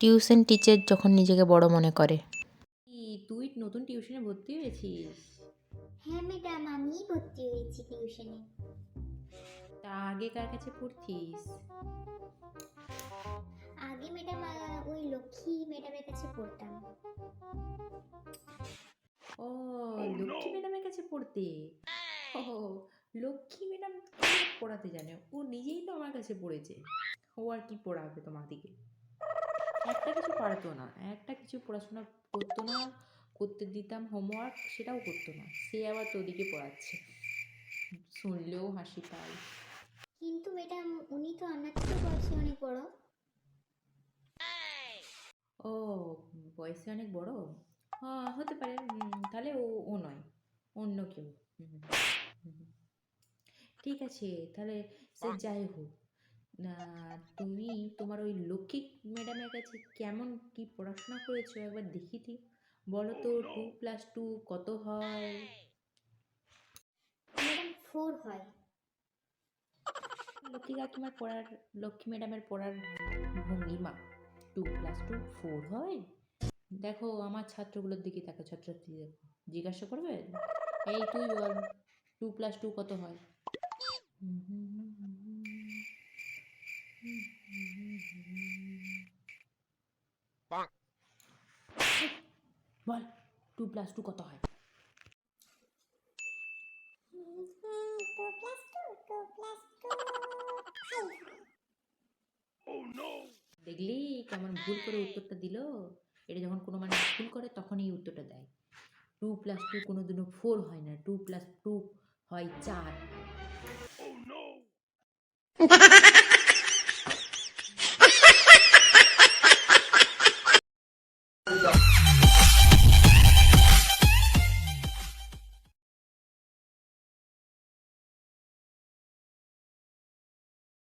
Tuition teacher যখন নিজেকে বড় মনে করে। কি তুই নতুন টিউশনে ভর্তি হয়েছিস? হ্যাঁ ম্যাডাম আমিই ভর্তি হয়েছি টিউশনে। তা আগে কার কাছে পড়তিস? আগে ম্যাডাম ওই লক্ষ্মী ম্যাডামের কাছে পড়তাম। ও লক্ষ্মী ম্যাডামের কাছে পড়তে? ও লক্ষ্মী ম্যাডাম পড়াতে জানে? ও নিজেই তো আমার কাছে পড়েছে। ও আর কি পড়াবে তোমাদিকে একটা কিছু পারতো না একটা কিছু পড়াশোনা করতো না করতে দিতাম হোমওয়ার্ক সেটাও করতো না। সে আবার তোদিকে পড়াচ্ছে। শুনলেও হাসি পায়। কিন্তু ম্যাডাম উনি তো আমার থেকে বয়সে অনেক বড়। ও বয়সে অনেক বড়? হ্যাঁ হতে পারে। তাহলে ও ও নয়। অন্য কেউ। ঠিক আছে তাহলে সে যাই হোক। তুমি তোমার ওই লক্ষ্মী ম্যাডামের কাছে কেমন কি পড়াশোনা করেছ একবার দেখি দি বলো তো টু প্লাস টু কত হয়? ম্যাডাম ফোর হয়। লক্ষ্মী কাকিমার পড়ার লক্ষ্মী ম্যাডামের পড়ার ভঙ্গিমা টু প্লাস টু ফোর হয়? দেখো আমার ছাত্রগুলোর দিকে দেখো ছাত্রছাত্রী দেখো। জিজ্ঞাসা করবে? এই তুই বল টু প্লাস টু কত হয়? বল টু প্লাস টু কত হয়? দেখলি কেমন ভুল করে উত্তরটা দিল? এটা যখন কোনো মানুষ ভুল করে তখনই উত্তরটা দেয়। টু প্লাস টু কোনো দিনও ফোর হয় না। টু প্লাস টু হয় চার।